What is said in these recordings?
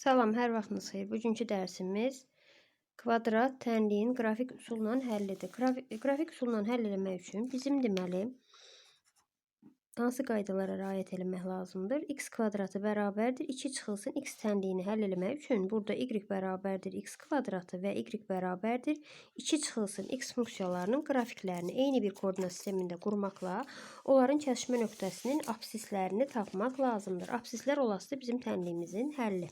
Salam, hər vaxtınız xeyir. Bugünkü dərsimiz kvadrat tənliyin qrafik üsulla həllidir. Qrafik, qrafik üsulla həll etmək üçün bizim deməli hansı qaydalara riayət etmək lazımdır? x kvadratı bərabərdir 2 çıxılsın x tənliyini həll etmək üçün burada y bərabərdir x kvadratı və y bərabərdir 2 çıxılsın x funksiyalarının qrafiklərini eyni bir koordinat sistemində qurmaqla onların kəsişmə nöqtəsinin absislərini tapmaq lazımdır. Absislər olası da bizim tənliyimizin həlli.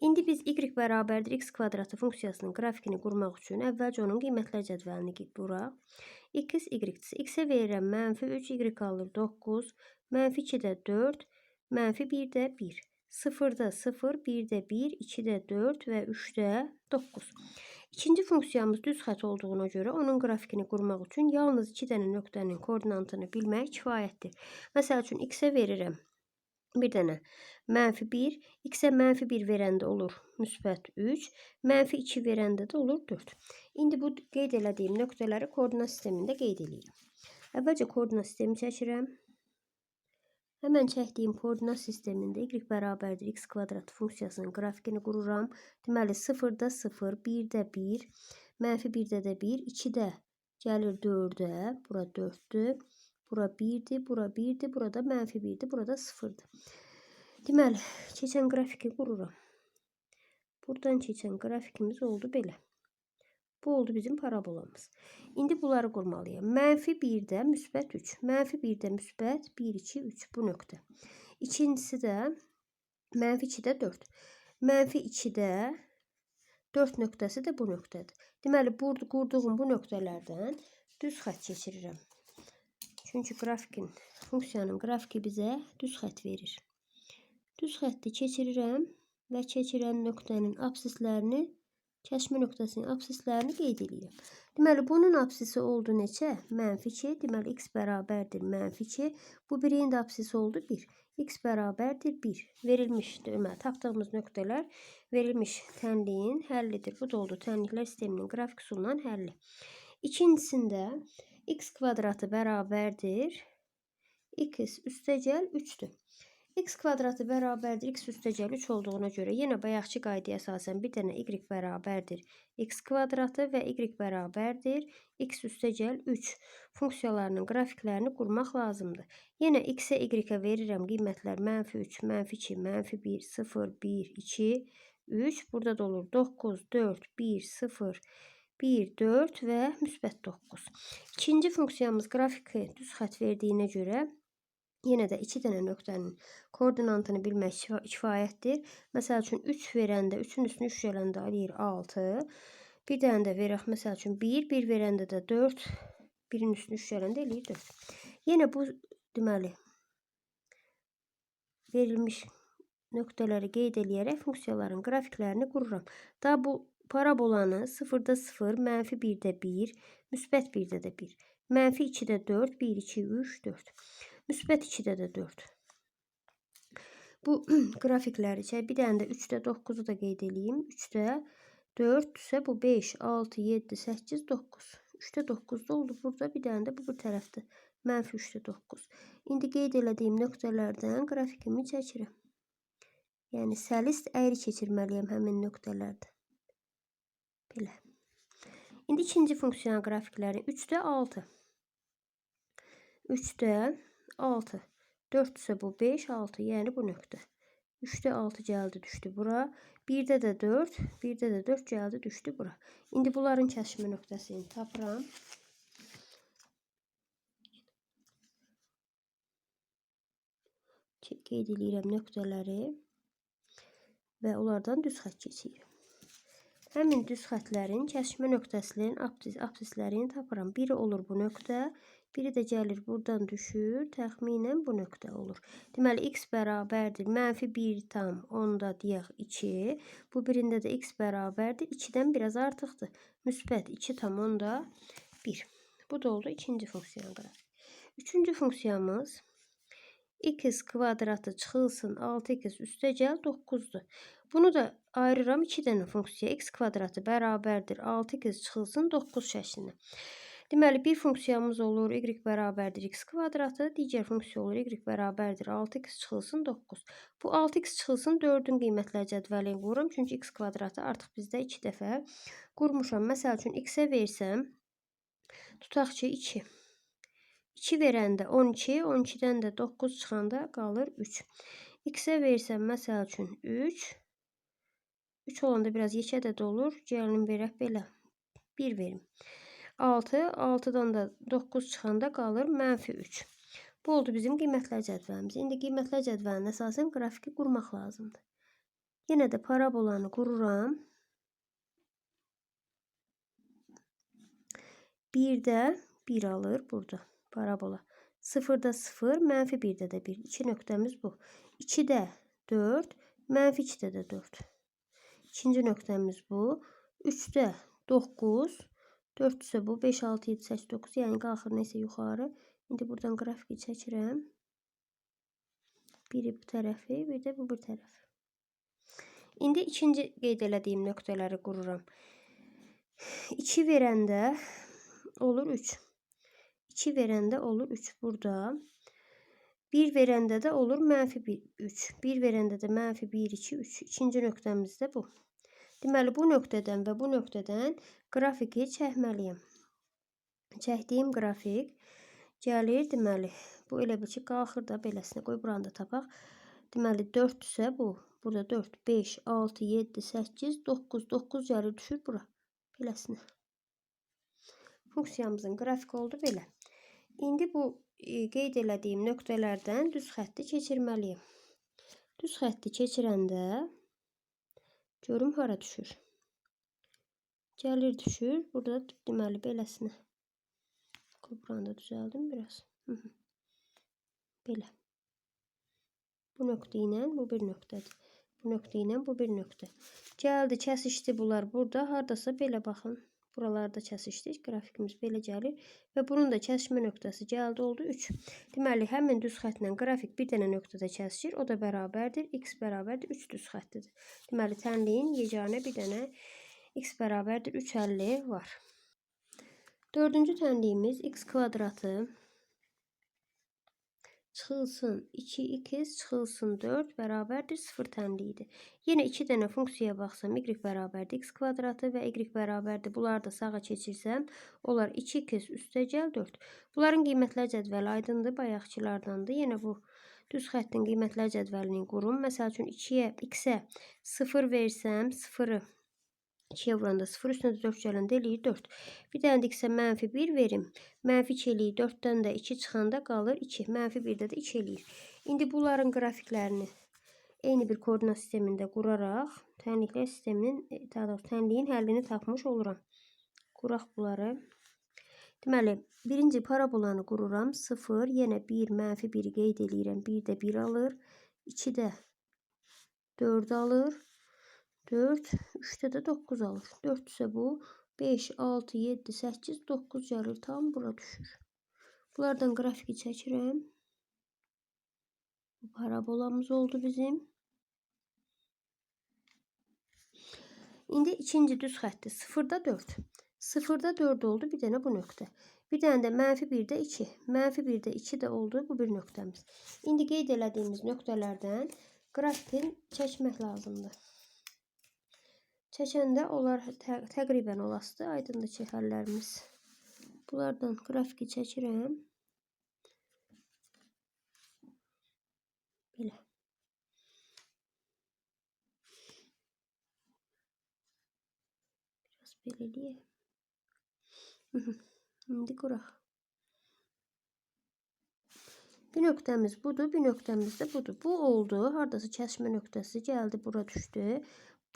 İndi biz y bərabərdir x kvadratı funksiyasının qrafikini qurmaq üçün əvvəlcə onun qiymətlər cədvəlini quraq. X, y. X-ə verirəm mənfi 3, y qalır 9, mənfi 2-də 4, mənfi 1-də 1. 0-da 0, 1-də 1, 2-də 4 və 3-də 9. İkinci funksiyamız düz xət olduğuna görə onun qrafikini qurmaq üçün yalnız 2 dənə nöqtənin koordinatını bilmək kifayətdir. Məsəl üçün x-ə verirəm bir dənə mənfi 1, x-ə mənfi 1 verəndə olur müsbət 3, mənfi 2 verəndə də olur 4. İndi bu qeyd elədiyim nöqtələri koordinat sistemində qeyd eləyirəm. Əvvəlcə koordinat sistemi çəkirəm. Həmən çəkdiyim koordinat sistemində y bərabərdir x kvadrat funksiyasının qrafikini qururam. Deməli 0-da 0, 1-də 1, mənfi 1-də də 1, 2-də gəlir 4-ə, bura 4-dür. Bura 1'dir, bura 1'dir, burada mənfi 1'dir, burada 0'dır. Deməli, keçən qrafiki qururam. Buradan keçən qrafikimiz oldu belə. Bu oldu bizim parabolamız. İndi bunları qurmalıyam. Mənfi 1-də müsbət 3, mənfi 1-də müsbət 1, 2, 3 bu nöqtə. İkincisi də mənfi 2-də 4. Mənfi 2-də 4 nöqtəsi də bu nöqtədir. Deməli, burada qurduğum bu nöqtələrdən düz xətt keçirirəm. Çünkü grafikin, funksiyanın qrafiki bizə düz xət verir. Düz xətti keçirirəm və keçirən nöqtənin absislərini, kəşmə nöqtəsinin absislərini qeyd edirəm. Deməli, bunun absisi oldu neçə? Mənfi 2. Deməli, x bərabərdir mənfi 2. Bu birin də absisi oldu 1. x bərabərdir 1. Verilmiş, deməli, tapdığımız nöqtələr verilmiş tənliyin həllidir. Bu da oldu tənliklər sisteminin qrafik üsulundan həlli. İkincisində x kvadratı bərabərdir. x üstəgəl 3-dür. x kvadratı bərabərdir x üstəgəl 3 olduğuna görə yenə bayaqçı qaydaya əsasən bir dənə y bərabərdir x kvadratı və y bərabərdir x üstəgəl 3 funksiyalarının qrafiklərini qurmaq lazımdır. Yenə x-ə y-ə verirəm qiymətlər mənfi 3, mənfi 2, mənfi 1, 0, 1, 2, 3. Burada da olur 9, 4, 1, 0, 1, 4 və müsbət 9. İkinci funksiyamız qrafiki düz xət verdiyinə görə yenə də 2 dənə nöqtənin koordinatını bilmək kifayətdir. Məsəl üçün 3 verəndə 3-ün üstünü 3 gələndə eləyir 6. Bir dənə də verək məsəl üçün 1, 1 verəndə də 4, 1-in üstünü 3 gələndə eləyir 4. Yenə bu deməli verilmiş nöqtələri qeyd eləyərək funksiyaların qrafiklərini qururam. Daha bu Parabolanı 0-da 0, mənfi 1-də 1, müsbət 1-də də 1. Mənfi 2-də 4, 1, 2, 3, 4. Müsbət 2-də də 4. Bu qrafikləri çək. Bir dənə də 3-də 9-u da qeyd eləyim. 3-də 4 isə bu 5, 6, 7, 8, 9. 3-də 9-da oldu. Burada bir dənə də bu bir tərəfdə. Mənfi 3-də 9. İndi qeyd elədiyim nöqtələrdən qrafikimi çəkirəm. Yəni səlist əyri keçirməliyəm həmin nöqtələrdə. Belə. İndi ikinci funksiyanın qrafikləri 3-də 6. 3-də 6. 4 isə bu 5, 6, yəni bu nöqtə. 3-də 6 gəldi, düşdü bura. 1-də də 4, 1-də də 4 gəldi, düşdü bura. İndi bunların kəsişmə nöqtəsini tapıram. Qeyd edirəm nöqtələri və onlardan düz xətt keçirirəm. Həmin düz xətlərin kəsişmə nöqtəsinin apsis, apsislərini tapıram. Biri olur bu nöqtə, biri də gəlir buradan düşür, təxminən bu nöqtə olur. Deməli, x bərabərdir. Mənfi 1 tam, onda deyək 2. Bu birində də x bərabərdir. 2-dən biraz artıqdır. Müsbət 2 tam, onda 1. Bu da oldu ikinci funksiyanın qrafiyi. Üçüncü funksiyamız x kvadratı çıxılsın 6x üstəgəl 9-dur. Bunu da ayırıram 2 dənə funksiya. x kvadratı bərabərdir 6x çıxılsın 9 şəklində. Deməli, bir funksiyamız olur y bərabərdir x kvadratı, digər funksiya olur y bərabərdir 6x çıxılsın 9. Bu 6x çıxılsın 4-ün qiymətləri cədvəlini qururam, çünki x kvadratı artıq bizdə 2 dəfə qurmuşam. Məsəl üçün x-ə versəm, tutaq ki 2. 2 verəndə 12, 12-dən də 9 çıxanda qalır 3. X-ə versəm, məsəl üçün 3. 3 olanda biraz yekə də olur. Gəlin verək belə. 1 verim. 6, 6-dan da 9 çıxanda qalır mənfi 3. Bu oldu bizim qiymətlər cədvəlimiz. İndi qiymətlər cədvəlinə əsasən qrafiki qurmaq lazımdır. Yenə də parabolanı qururam. 1-də 1 alır burada parabola. 0-da 0, mənfi 1-də də 1. 2 nöqtəmiz bu. 2-də 4, mənfi 2-də də 4. İkinci nöqtəmiz bu. 3-də 9, 4 ise bu. 5, 6, 7, 8, 9. Yəni qalxır nəsə yuxarı. İndi buradan qrafiki çəkirəm. Biri bu tərəfi, bir də bu bir tərəf. İndi ikinci qeyd elədiyim nöqtələri qururam. 2 verəndə olur 3. 2 verəndə olur 3 burada. 1 verəndə də olur mənfi 3. 1 verəndə də mənfi 1, 2, 3. İkinci nöqtəmiz də bu. Deməli, bu nöqtədən və bu nöqtədən qrafiki çəkməliyəm. Çəkdiyim qrafik gəlir, deməli, bu elə bir ki, qalxır da beləsinə. Qoy buranı da tapaq. Deməli, 4 isə bu. Burada 4, 5, 6, 7, 8, 9, 9 gəlir düşür bura. Beləsinə. Funksiyamızın qrafiki oldu belə. İndi bu qeyd elədiyim nöqtələrdən düz xətti keçirməliyim. Düz xətti keçirəndə Görüm hara düşür. Gəlir düşür. Burada deməli beləsinə. Buranı da düzəldim biraz. -hı. Belə. Bu nöqtə ilə bu bir nöqtədir. Bu nöqtə ilə bu bir nöqtə. Gəldi, kəsişdi bunlar burada. Hardasa belə baxın. Buralarda kəsişdik. Qrafikimiz belə gəlir. Və bunun da kəsişmə nöqtəsi gəldi oldu 3. Deməli, həmin düz xəttlə qrafik bir dənə nöqtədə kəsişir. O da bərabərdir. X bərabərdir 3 düz xəttidir. Deməli, tənliyin yeganə bir dənə x bərabərdir 350 var. Dördüncü tənliyimiz x kvadratı çıxılsın 2x çıxılsın 4 bərabərdir 0 tənliyidir. Yenə 2 dənə funksiyaya baxsam y bərabərdir x kvadratı və y bərabərdir. Bunları da sağa keçirsəm, onlar 2x üstəgəl 4. Bunların qiymətlər cədvəli aydındır, bayaqçılardandır. Yenə bu düz xəttin qiymətlər cədvəlini qurum. Məsəl üçün 2-yə, x-ə 0 versəm, 0-ı 2'ye vuranda 0 üstüne 4 gələndə eləyir 4. Bir dənə də x-ə mənfi 1 verim. Mənfi 2 eləyir 4-dən də 2 çıxanda qalır 2. Mənfi 1-də də 2 eləyir. İndi bunların qrafiklərini eyni bir koordinat sistemində quraraq tənliklər sisteminin, e, daha doğrusu tənliyin həllini tapmış oluram. Quraq bunları. Deməli, birinci parabolanı qururam. 0, yenə 1, mənfi 1-i qeyd eləyirəm. 1 də 1 alır. 2 də 4 alır. 4, 3'te de 9 alır. 4 ise bu 5, 6, 7, 8, 9 gəlir. Tam bura düşür. Bunlardan qrafiki çəkirəm. Bu parabolamız oldu bizim. İndi ikinci düz xətti 0-da 4. 0-da 4 oldu. Bir dənə bu nöqtə. Bir dənə də mənfi 1-də 2. Mənfi 1-də 2 də oldu. Bu bir nöqtəmiz. İndi qeyd elədiyimiz nöqtələrdən qrafikin çəkmək lazımdır. Çəkəndə onlar tə təqribən olasıdır. Aydındır ki, həllərimiz. Bunlardan qrafiki çəkirəm. Belə. Biraz belə eləyək. İndi quraq. Bir nöqtəmiz budur, bir nöqtəmiz də budur. Bu oldu. Hardasa kəsmə nöqtəsi gəldi, bura düşdü.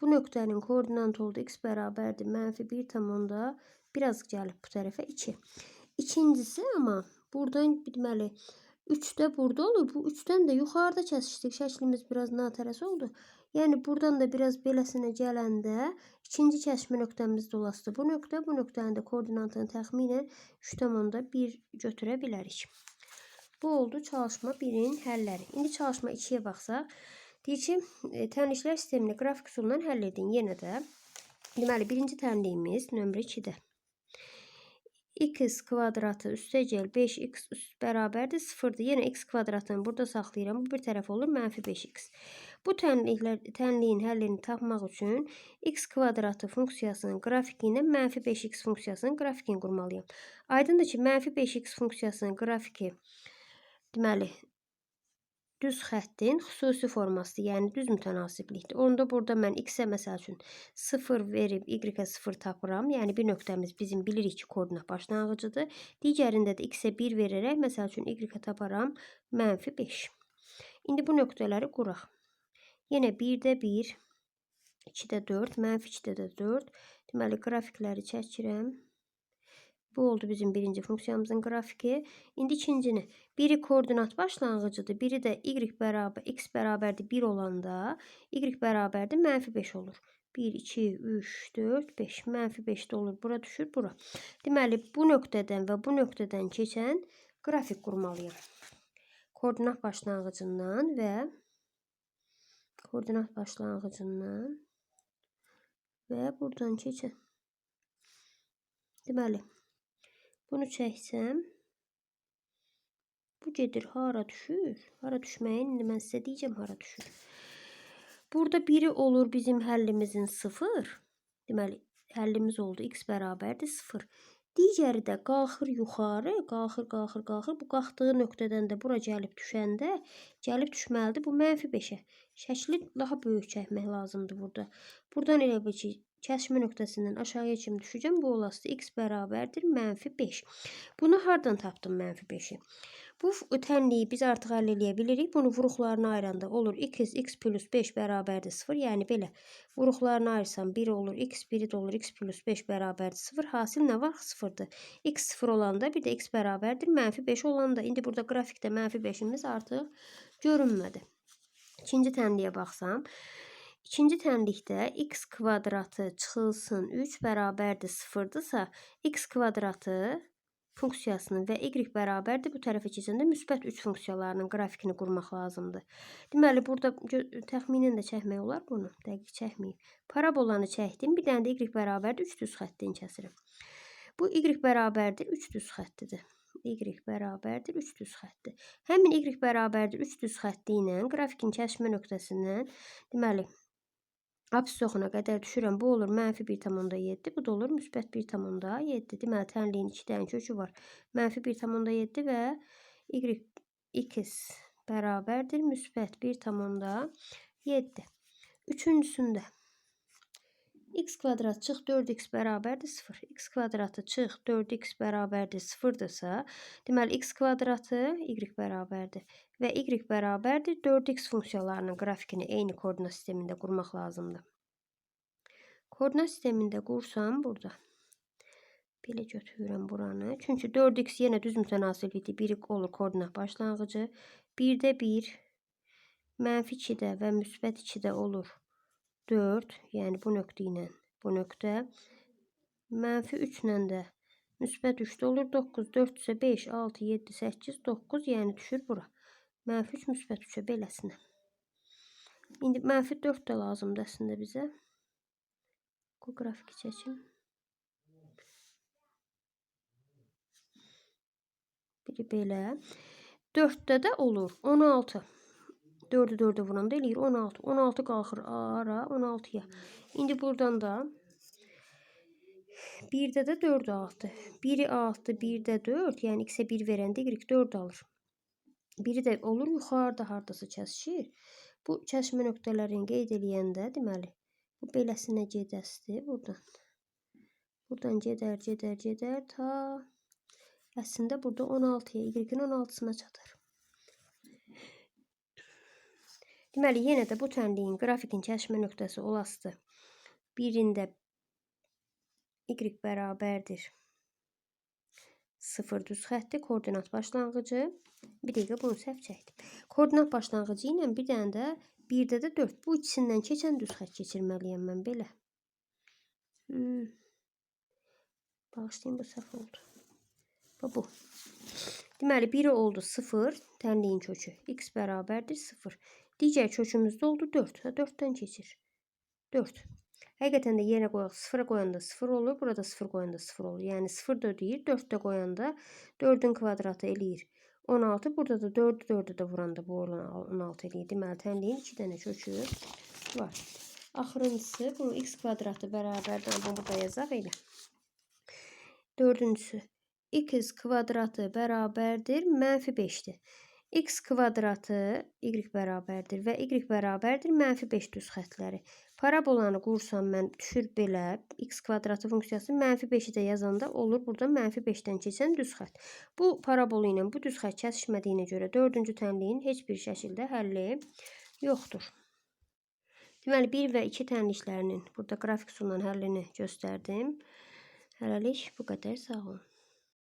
Bu nöqtənin koordinatı oldu x bərabərdir mənfi 1 tamamda biraz gəlib bu tərəfə 2. İkincisi amma buradan deməli 3 də burada olur. Bu 3-dən də yuxarıda kəsişdik. Şəklimiz biraz natərəs oldu. Yəni buradan da biraz beləsinə gələndə ikinci kəsmə nöqtəmiz dolasdı. Bu nöqtə, bu nöqtənin də koordinatını təxminən 3,1 götürə bilərik. Bu oldu çalışma 1-in həlləri. İndi çalışma 2-yə baxsaq, Ki, e, tənliklər sistemini qrafik üsulundan həll edin. Yenə də deməli birinci tənliyimiz nömrə 2-də. x kvadratı üstəgəl 5x üst bərabərdir 0-dır. Yenə x kvadratını burada saxlayıram. Bu bir tərəf olur mənfi 5x. Bu tənliklər, tənliyin həllini tapmaq üçün x kvadratı funksiyasının qrafiki ilə mənfi 5x funksiyasının qrafikini qurmalıyam. Aydındır ki, mənfi 5x funksiyasının qrafiki deməli düz xəttin xüsusi formasıdır, yəni düz mütənasiblikdir. Onda burada mən x-ə məsəl üçün 0 verib y-ə 0 tapıram. Yəni bir nöqtəmiz bizim bilirik ki, koordinat başlanğıcıdır. Digərində də x-ə 1 verərək məsəl üçün y-ə taparam mənfi 5. İndi bu nöqtələri quraq. Yenə 1-də 1, 2-də 4, mənfi 2-də də 4. Deməli qrafikləri çəkirəm. Bu oldu bizim birinci funksiyamızın grafiki. İndi ikincini. Biri koordinat başlanğıcıdır. Biri de y bərabər x bərabərdir 1 olanda y bərabərdir mənfi 5 olur. 1, 2, 3, 4, 5. Mənfi 5 də olur. Bura düşür, bura. Deməli, bu nöqtədən və bu nöqtədən keçən qrafik qurmalıyam. Koordinat başlanğıcından və koordinat başlanğıcından və buradan keçən. Deməli, bunu çəksəm, bu gedir hara düşür? Hara düşməyin indi mən sizə deyəcəm hara düşür. Burada biri olur bizim həllimizin 0. Deməli, həllimiz oldu x bərabərdir 0. Digəri də qalxır yuxarı, qalxır, qalxır, qalxır. Bu qalxdığı nöqtədən də bura gəlib düşəndə, gəlib düşməlidir bu mənfi 5-ə. Şəkli daha böyük çəkmək lazımdır burada. Buradan elə bil ki, Kəsmə nöqtəsindən aşağıya kimi düşəcəm. Bu olasıdır x bərabərdir mənfi 5. Bunu hardan tapdım mənfi 5-i? Bu tənliyi biz artıq həll eləyə bilirik. Bunu vuruqlarına ayıranda olur 2x x plus 5 bərabərdir 0. Yəni belə vuruqlarına ayırsam 1 olur x, 1 də olur x plus 5 bərabərdir 0. Hasil nə var? 0-dır. x 0 olanda bir də x bərabərdir mənfi 5 olanda. İndi burada qrafikdə mənfi 5-imiz artıq görünmədi. İkinci tənliyə baxsam, İkinci tənlikdə x kvadratı çıxılsın 3 bərabərdir 0-dırsa, x kvadratı funksiyasının və y bərabərdir bu tərəfə keçəndə müsbət 3 funksiyalarının qrafikini qurmaq lazımdır. Deməli, burada təxminən də çəkmək olar bunu, dəqiq çəkməyib. Parabolanı çəkdim, bir dənə də y bərabərdir 3 düz xəttin kəsirəm. Bu y bərabərdir 3 düz xəttidir. y bərabərdir 3 düz xətti. Həmin y bərabərdir 3 düz xətti ilə qrafikin kəsmə nöqtəsindən, deməli, Absisona qədər düşürəm. Bu olur mənfi 1,7. Bu da olur müsbət 1,7. Deməli, tənliyin 2 dənə kökü var. Mənfi 1,7 və y x bərabərdir müsbət 1,7. Üçüncüsündə x kvadrat çıx 4x bərabərdir 0. x kvadratı çıx 4x bərabərdir 0-dırsa, deməli x kvadratı y bərabərdir və y bərabərdir 4x funksiyalarının qrafikini eyni koordinat sistemində qurmaq lazımdır. Koordinat sistemində qursam burada belə götürürəm buranı. Çünki 4x yenə düz mütənasiblikdir. 1 olur koordinat başlanğıcı. 1-də 1, mənfi 2-də və müsbət 2-də olur 4, yəni bu nöqtə ilə bu nöqtə. Mənfi 3 ilə də müsbət 3-də olur 9, 4 isə 5, 6, 7, 8, 9, yəni düşür bura. Mənfi 3 müsbət 3-ə beləsinə. İndi mənfi 4 də lazımdır əslində bizə. Bu grafiki çəkim. Biri belə. 4-də də olur 16. 4'ü 4'e vuran da eləyir 16. 16 qalxır ara 16-ya. İndi buradan da 1-də də 4 6. 1-i 6, 1-də 4, yəni x-ə 1 verəndə y 4 alır. Biri də olur yuxarıda hardasa kəsişir. Bu kəsmə nöqtələrini qeyd eləyəndə deməli bu beləsinə gedəsdir buradan. Buradan gedər, gedər, gedər ta əslində burada 16-ya, y-in 16-sına çatır. Deməli, yenə də bu tənliyin qrafikin kəşmə nöqtəsi olasıdır. Birində y bərabərdir 0 düz xətti, koordinat başlanğıcı. Bir dəqiqə bunu səhv çəkdim. Koordinat başlanğıcı ilə bir dənə də 1-də də 4. Bu ikisindən keçən düz xətt keçirməliyəm mən belə. Hmm. Bu səhv oldu. Bu bu. Deməli, biri oldu 0, tənliyin kökü. x bərabərdir 0. Digər kökümüzdə oldu 4. 4-dən keçir. 4. Həqiqətən də yerə qoyaq, sıfıra qoyanda 0 olur, burada 0 qoyanda 0 olur. Yəni 0 da deyir, 4 də qoyanda 4-ün kvadratı eləyir 16. Burada da 4-ü 4-ə də vuranda bu oran 16 eləyir. Deməli, tənliyin 2 dənə kökü var. Axırıncısı, bunu x kvadratı bərabərdir. Bunu burada yazaq elə. Dördüncüsü, x kvadratı bərabərdir, mənfi 5-dir. X kvadratı y bərabərdir və y bərabərdir mənfi 5 düz xətləri. Parabolanı qursam mən düşür belə x kvadratı funksiyası mənfi 5-i də yazanda olur burada mənfi 5-dən keçən düz xətt. Bu parabolu ilə bu düz xətt kəsişmədiyinə görə dördüncü tənliyin heç bir şəkildə həlli yoxdur. Deməli 1 və 2 tənliklərinin burada qrafik üsulla həllini göstərdim. Hələlik bu qədər. Sağ olun.